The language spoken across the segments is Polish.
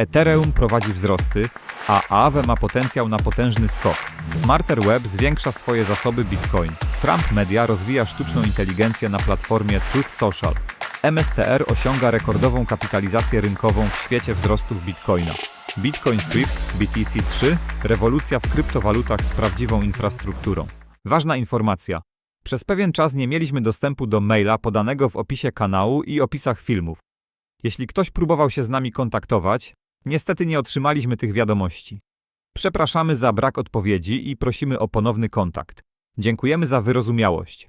Ethereum prowadzi wzrosty, a Aave ma potencjał na potężny skok. Smarter Web zwiększa swoje zasoby Bitcoin. Trump Media rozwija sztuczną inteligencję na platformie Truth Social. MSTR osiąga rekordową kapitalizację rynkową w świecie wzrostów Bitcoina. Bitcoin Swift BTC3 rewolucja w kryptowalutach z prawdziwą infrastrukturą. Ważna informacja. Przez pewien czas nie mieliśmy dostępu do maila podanego w opisie kanału i opisach filmów. Jeśli ktoś próbował się z nami kontaktować, niestety nie otrzymaliśmy tych wiadomości. Przepraszamy za brak odpowiedzi i prosimy o ponowny kontakt. Dziękujemy za wyrozumiałość.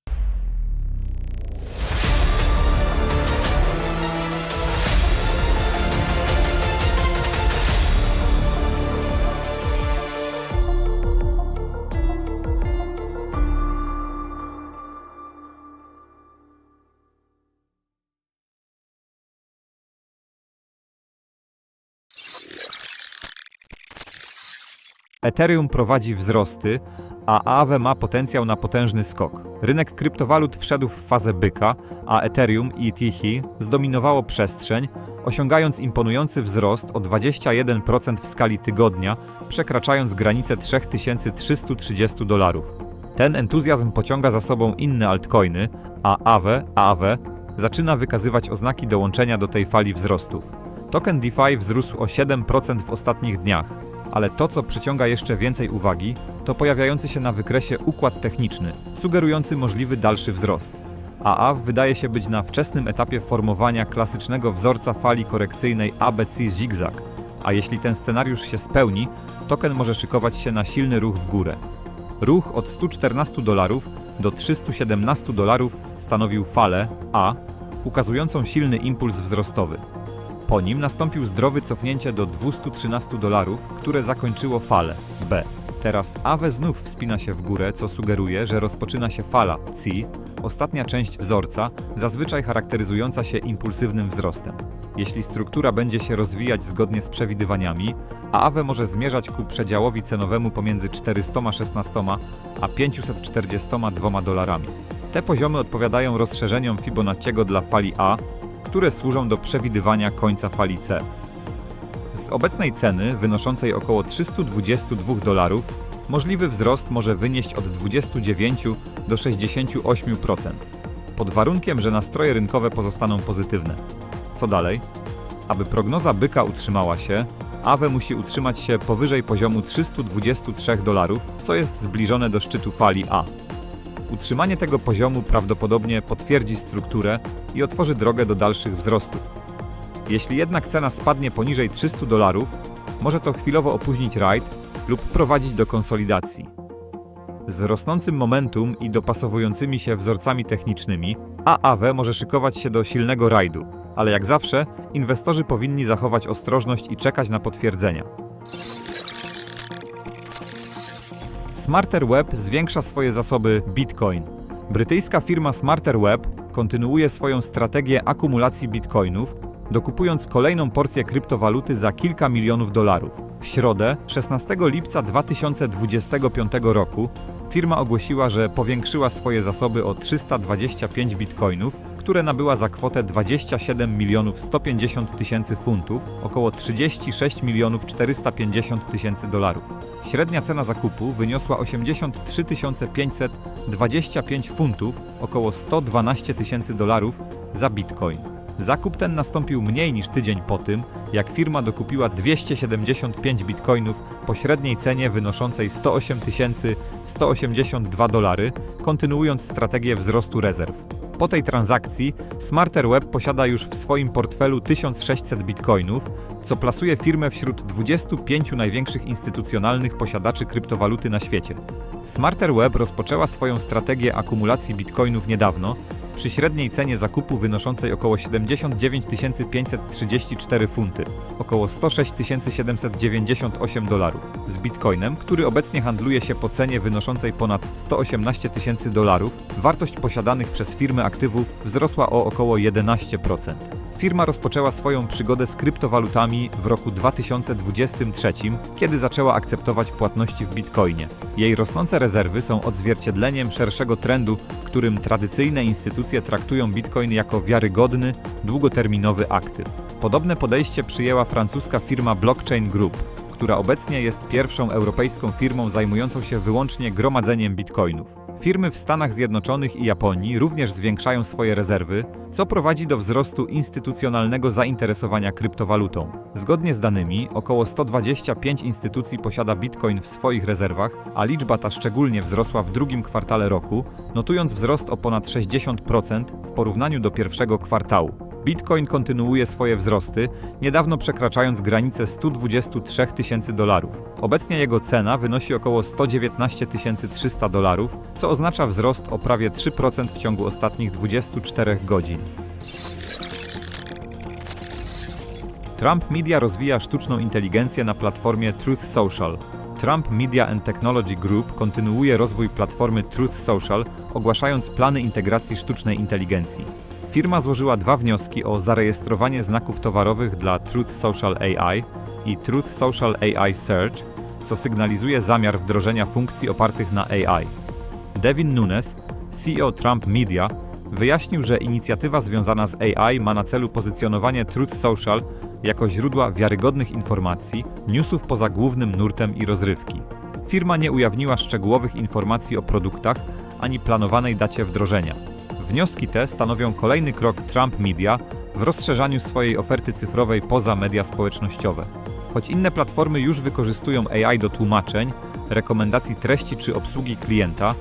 Ethereum prowadzi wzrosty, a Aave ma potencjał na potężny skok. Rynek kryptowalut wszedł w fazę byka, a Ethereum i Ethihi zdominowało przestrzeń, osiągając imponujący wzrost o 21% w skali tygodnia, przekraczając granicę 3330 dolarów. Ten entuzjazm pociąga za sobą inne altcoiny, a Aave, Aave zaczyna wykazywać oznaki dołączenia do tej fali wzrostów. Token DeFi wzrósł o 7% w ostatnich dniach, ale to, co przyciąga jeszcze więcej uwagi, to pojawiający się na wykresie układ techniczny, sugerujący możliwy dalszy wzrost. AA wydaje się być na wczesnym etapie formowania klasycznego wzorca fali korekcyjnej ABC Zigzag, a jeśli ten scenariusz się spełni, token może szykować się na silny ruch w górę. Ruch od 114 dolarów do 317 dolarów stanowił falę A, ukazującą silny impuls wzrostowy. Po nim nastąpił zdrowy cofnięcie do 213 dolarów, które zakończyło falę B. Teraz AWE znów wspina się w górę, co sugeruje, że rozpoczyna się fala C, ostatnia część wzorca, zazwyczaj charakteryzująca się impulsywnym wzrostem. Jeśli struktura będzie się rozwijać zgodnie z przewidywaniami, AAWE może zmierzać ku przedziałowi cenowemu pomiędzy 416 a 542 dolarami. Te poziomy odpowiadają rozszerzeniom Fibonacciego dla fali A, które służą do przewidywania końca fali C. Z obecnej ceny, wynoszącej około 322 dolarów, możliwy wzrost może wynieść od 29 do 68%, pod warunkiem, że nastroje rynkowe pozostaną pozytywne. Co dalej? Aby prognoza byka utrzymała się, AWE musi utrzymać się powyżej poziomu 323 dolarów, co jest zbliżone do szczytu fali A. Utrzymanie tego poziomu prawdopodobnie potwierdzi strukturę i otworzy drogę do dalszych wzrostów. Jeśli jednak cena spadnie poniżej 300 dolarów, może to chwilowo opóźnić rajd lub prowadzić do konsolidacji. Z rosnącym momentum i dopasowującymi się wzorcami technicznymi, AAW może szykować się do silnego rajdu, ale jak zawsze inwestorzy powinni zachować ostrożność i czekać na potwierdzenia. Smarter Web zwiększa swoje zasoby Bitcoin. Brytyjska firma Smarter Web kontynuuje swoją strategię akumulacji bitcoinów, dokupując kolejną porcję kryptowaluty za kilka milionów dolarów. W środę, 16 lipca 2025 roku, firma ogłosiła, że powiększyła swoje zasoby o 325 bitcoinów, które nabyła za kwotę 27 milionów 150 tysięcy funtów, około 36 milionów 450 tysięcy dolarów. Średnia cena zakupu wyniosła 83 525 funtów, około 112 tysięcy dolarów za bitcoin. Zakup ten nastąpił mniej niż tydzień po tym, jak firma dokupiła 275 bitcoinów po średniej cenie wynoszącej 108 182 dolary, kontynuując strategię wzrostu rezerw. Po tej transakcji Smarter Web posiada już w swoim portfelu 1600 bitcoinów, co plasuje firmę wśród 25 największych instytucjonalnych posiadaczy kryptowaluty na świecie. Smarter Web rozpoczęła swoją strategię akumulacji bitcoinów niedawno przy średniej cenie zakupu wynoszącej około 79 534 funty, około 106 798 dolarów, z bitcoinem, który obecnie handluje się po cenie wynoszącej ponad 118 tysięcy dolarów, wartość posiadanych przez firmę aktywów wzrosła o około 11%. Firma rozpoczęła swoją przygodę z kryptowalutami w roku 2023, kiedy zaczęła akceptować płatności w bitcoinie. Jej rosnące rezerwy są odzwierciedleniem szerszego trendu, w którym tradycyjne instytucje traktują bitcoin jako wiarygodny, długoterminowy aktyw. Podobne podejście przyjęła francuska firma Blockchain Group, która obecnie jest pierwszą europejską firmą zajmującą się wyłącznie gromadzeniem bitcoinów. Firmy w Stanach Zjednoczonych i Japonii również zwiększają swoje rezerwy, co prowadzi do wzrostu instytucjonalnego zainteresowania kryptowalutą. Zgodnie z danymi, około 125 instytucji posiada bitcoin w swoich rezerwach, a liczba ta szczególnie wzrosła w drugim kwartale roku, notując wzrost o ponad 60% w porównaniu do pierwszego kwartału. Bitcoin kontynuuje swoje wzrosty, niedawno przekraczając granicę 123 tysięcy dolarów. Obecnie jego cena wynosi około 119 300 dolarów, co oznacza wzrost o prawie 3% w ciągu ostatnich 24 godzin. Trump Media rozwija sztuczną inteligencję na platformie Truth Social. Trump Media and Technology Group kontynuuje rozwój platformy Truth Social, ogłaszając plany integracji sztucznej inteligencji. Firma złożyła dwa wnioski o zarejestrowanie znaków towarowych dla Truth Social AI i Truth Social AI Search, co sygnalizuje zamiar wdrożenia funkcji opartych na AI. Devin Nunes, CEO Trump Media, wyjaśnił, że inicjatywa związana z AI ma na celu pozycjonowanie Truth Social jako źródła wiarygodnych informacji, newsów poza głównym nurtem i rozrywki. Firma nie ujawniła szczegółowych informacji o produktach ani planowanej dacie wdrożenia. Wnioski te stanowią kolejny krok Trump Media w rozszerzaniu swojej oferty cyfrowej poza media społecznościowe. Choć inne platformy już wykorzystują AI do tłumaczeń, rekomendacji treści czy obsługi klienta,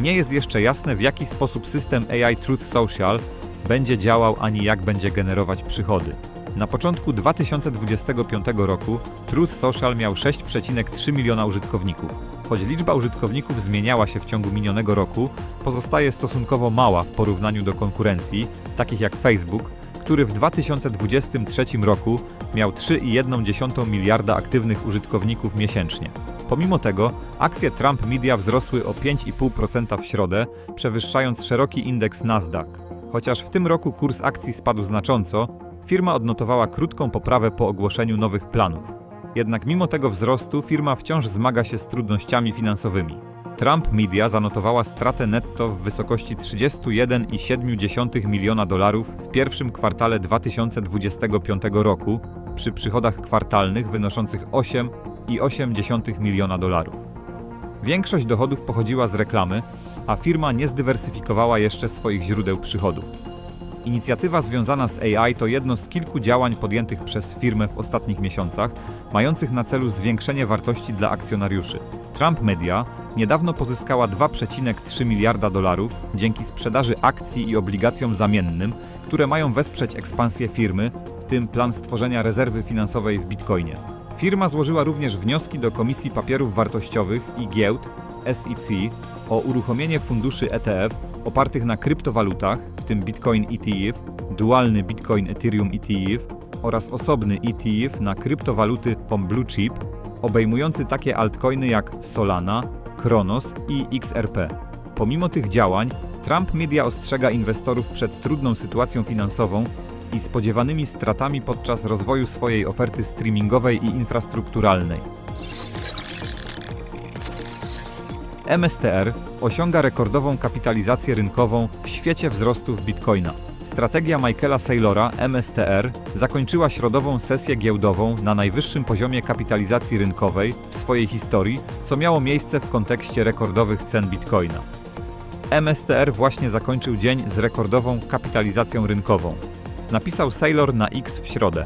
nie jest jeszcze jasne w jaki sposób system AI Truth Social będzie działał ani jak będzie generować przychody. Na początku 2025 roku Truth Social miał 6,3 miliona użytkowników. Choć liczba użytkowników zmieniała się w ciągu minionego roku, pozostaje stosunkowo mała w porównaniu do konkurencji, takich jak Facebook, który w 2023 roku miał 3,1 miliarda aktywnych użytkowników miesięcznie. Pomimo tego, akcje Trump Media wzrosły o 5,5% w środę, przewyższając szeroki indeks Nasdaq. Chociaż w tym roku kurs akcji spadł znacząco, firma odnotowała krótką poprawę po ogłoszeniu nowych planów. Jednak mimo tego wzrostu firma wciąż zmaga się z trudnościami finansowymi. Trump Media zanotowała stratę netto w wysokości 31,7 miliona dolarów w pierwszym kwartale 2025 roku, przy przychodach kwartalnych wynoszących 8,8 miliona dolarów. Większość dochodów pochodziła z reklamy, a firma nie zdywersyfikowała jeszcze swoich źródeł przychodów. Inicjatywa związana z AI to jedno z kilku działań podjętych przez firmę w ostatnich miesiącach, mających na celu zwiększenie wartości dla akcjonariuszy. Trump Media niedawno pozyskała 2,3 miliarda dolarów dzięki sprzedaży akcji i obligacjom zamiennym, które mają wesprzeć ekspansję firmy, w tym plan stworzenia rezerwy finansowej w bitcoinie. Firma złożyła również wnioski do Komisji Papierów Wartościowych i Giełd SEC o uruchomienie funduszy ETF opartych na kryptowalutach, tym Bitcoin ETF, dualny Bitcoin Ethereum ETF oraz osobny ETF na kryptowaluty Blue Chip, obejmujący takie altcoiny jak Solana, Kronos i XRP. Pomimo tych działań, Trump Media ostrzega inwestorów przed trudną sytuacją finansową i spodziewanymi stratami podczas rozwoju swojej oferty streamingowej i infrastrukturalnej. MSTR osiąga rekordową kapitalizację rynkową w świecie wzrostów bitcoina. Strategia Michaela Saylora MSTR zakończyła środową sesję giełdową na najwyższym poziomie kapitalizacji rynkowej w swojej historii, co miało miejsce w kontekście rekordowych cen bitcoina. MSTR właśnie zakończył dzień z rekordową kapitalizacją rynkową. Napisał Saylor na X w środę.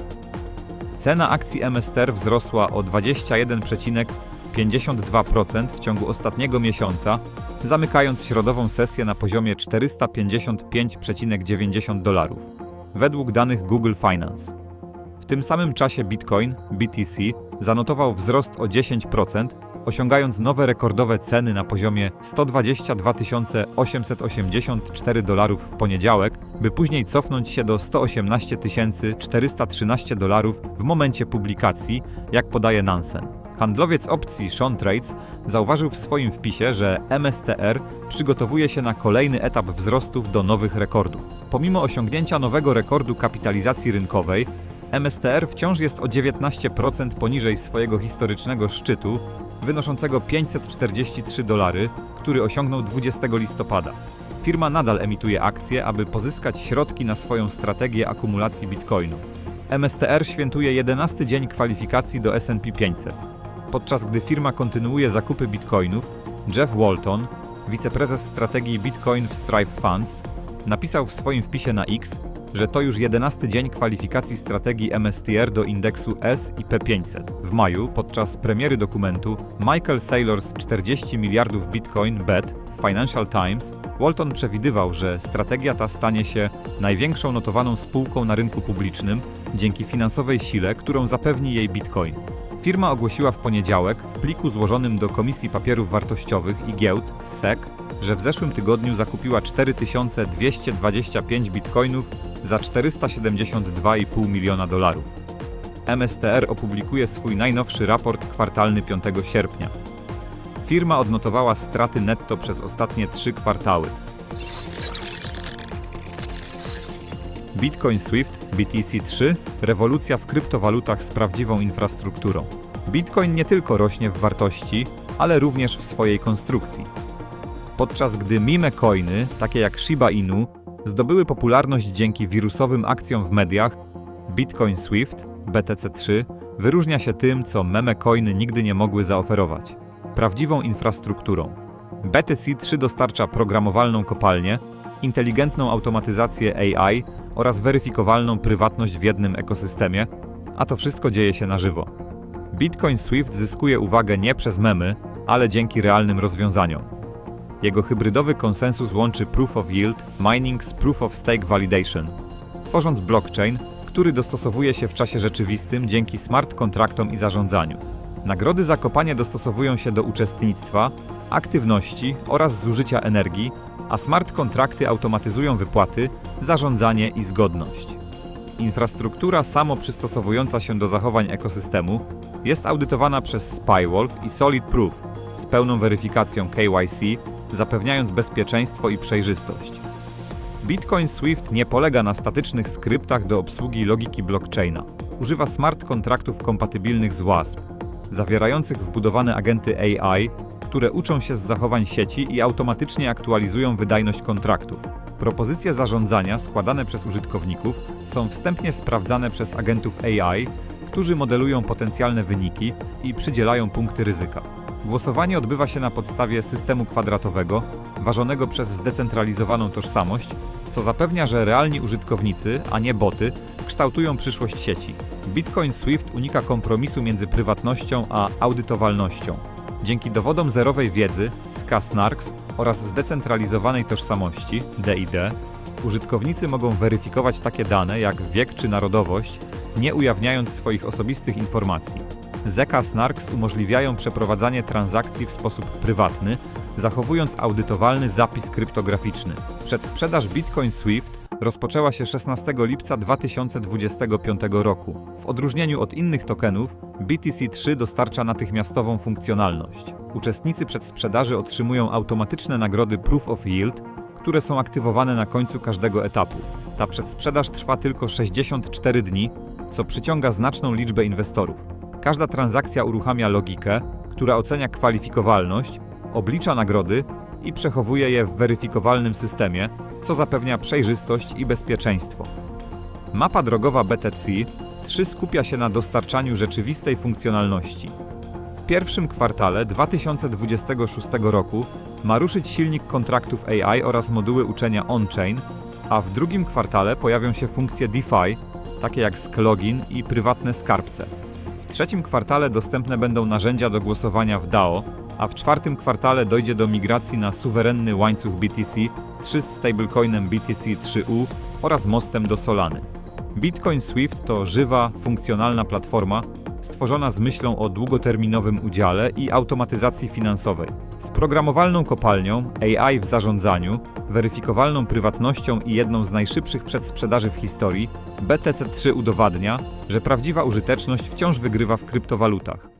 Cena akcji MSTR wzrosła o 21,52% w ciągu ostatniego miesiąca, zamykając środową sesję na poziomie 455,90 dolarów, według danych Google Finance. W tym samym czasie Bitcoin, BTC, zanotował wzrost o 10%, osiągając nowe rekordowe ceny na poziomie 122 884 dolarów w poniedziałek, by później cofnąć się do 118 413 dolarów w momencie publikacji, jak podaje Nansen. Handlowiec opcji Sean Trades zauważył w swoim wpisie, że MSTR przygotowuje się na kolejny etap wzrostów do nowych rekordów. Pomimo osiągnięcia nowego rekordu kapitalizacji rynkowej, MSTR wciąż jest o 19% poniżej swojego historycznego szczytu, wynoszącego 543 dolary, który osiągnął 20 listopada. Firma nadal emituje akcje, aby pozyskać środki na swoją strategię akumulacji bitcoinów. MSTR świętuje 11 dzień kwalifikacji do S&P 500. Podczas gdy firma kontynuuje zakupy bitcoinów, Jeff Walton, wiceprezes strategii Bitcoin w Stripe Funds, napisał w swoim wpisie na X, że to już 11 dzień kwalifikacji strategii MSTR do indeksu S&P 500. W maju, podczas premiery dokumentu Michael Saylor's 40 miliardów Bitcoin Bet w Financial Times, Walton przewidywał, że strategia ta stanie się największą notowaną spółką na rynku publicznym dzięki finansowej sile, którą zapewni jej Bitcoin. Firma ogłosiła w poniedziałek w pliku złożonym do Komisji Papierów Wartościowych i Giełd SEC, że w zeszłym tygodniu zakupiła 4225 bitcoinów za 472,5 miliona dolarów. MSTR opublikuje swój najnowszy raport kwartalny 5 sierpnia. Firma odnotowała straty netto przez ostatnie trzy kwartały. Bitcoin Swift BTC3 rewolucja w kryptowalutach z prawdziwą infrastrukturą. Bitcoin nie tylko rośnie w wartości, ale również w swojej konstrukcji. Podczas gdy meme coiny, takie jak Shiba Inu, zdobyły popularność dzięki wirusowym akcjom w mediach, Bitcoin Swift BTC3 wyróżnia się tym, co meme coiny nigdy nie mogły zaoferować prawdziwą infrastrukturą. BTC3 dostarcza programowalną kopalnię, inteligentną automatyzację AI oraz weryfikowalną prywatność w jednym ekosystemie, a to wszystko dzieje się na żywo. Bitcoin Swift zyskuje uwagę nie przez memy, ale dzięki realnym rozwiązaniom. Jego hybrydowy konsensus łączy Proof of Yield mining z Proof of Stake Validation, tworząc blockchain, który dostosowuje się w czasie rzeczywistym dzięki smart kontraktom i zarządzaniu. Nagrody za kopanie dostosowują się do uczestnictwa, aktywności oraz zużycia energii, a smart kontrakty automatyzują wypłaty, zarządzanie i zgodność. Infrastruktura samo przystosowująca się do zachowań ekosystemu jest audytowana przez SpyWolf i Solid Proof z pełną weryfikacją KYC, zapewniając bezpieczeństwo i przejrzystość. Bitcoin Swift nie polega na statycznych skryptach do obsługi logiki blockchaina. Używa smart kontraktów kompatybilnych z WASP, zawierających wbudowane agenty AI, które uczą się z zachowań sieci i automatycznie aktualizują wydajność kontraktów. Propozycje zarządzania składane przez użytkowników są wstępnie sprawdzane przez agentów AI, którzy modelują potencjalne wyniki i przydzielają punkty ryzyka. Głosowanie odbywa się na podstawie systemu kwadratowego, ważonego przez zdecentralizowaną tożsamość, co zapewnia, że realni użytkownicy, a nie boty, kształtują przyszłość sieci. Bitcoin Swift unika kompromisu między prywatnością a audytowalnością. Dzięki dowodom zerowej wiedzy, SCA-SNARKS oraz zdecentralizowanej tożsamości, DID, użytkownicy mogą weryfikować takie dane jak wiek czy narodowość, nie ujawniając swoich osobistych informacji. Zeka Snarks umożliwiają przeprowadzanie transakcji w sposób prywatny, zachowując audytowalny zapis kryptograficzny. Przedsprzedaż Bitcoin Swift rozpoczęła się 16 lipca 2025 roku. W odróżnieniu od innych tokenów, BTC3 dostarcza natychmiastową funkcjonalność. Uczestnicy przedsprzedaży otrzymują automatyczne nagrody Proof of Yield, które są aktywowane na końcu każdego etapu. Ta przedsprzedaż trwa tylko 64 dni, co przyciąga znaczną liczbę inwestorów. Każda transakcja uruchamia logikę, która ocenia kwalifikowalność, oblicza nagrody i przechowuje je w weryfikowalnym systemie, co zapewnia przejrzystość i bezpieczeństwo. Mapa drogowa BTC 3 skupia się na dostarczaniu rzeczywistej funkcjonalności. W pierwszym kwartale 2026 roku ma ruszyć silnik kontraktów AI oraz moduły uczenia on-chain, a w drugim kwartale pojawią się funkcje DeFi, takie jak Sklogin i prywatne skarbce. Trzecim kwartale dostępne będą narzędzia do głosowania w DAO, a w czwartym kwartale dojdzie do migracji na suwerenny łańcuch BTC 3 z stablecoinem BTC3U oraz mostem do Solany. Bitcoin Swift to żywa, funkcjonalna platforma, stworzona z myślą o długoterminowym udziale i automatyzacji finansowej. Z programowalną kopalnią, AI w zarządzaniu, weryfikowalną prywatnością i jedną z najszybszych przedsprzedaży w historii, BTC3 udowadnia, że prawdziwa użyteczność wciąż wygrywa w kryptowalutach.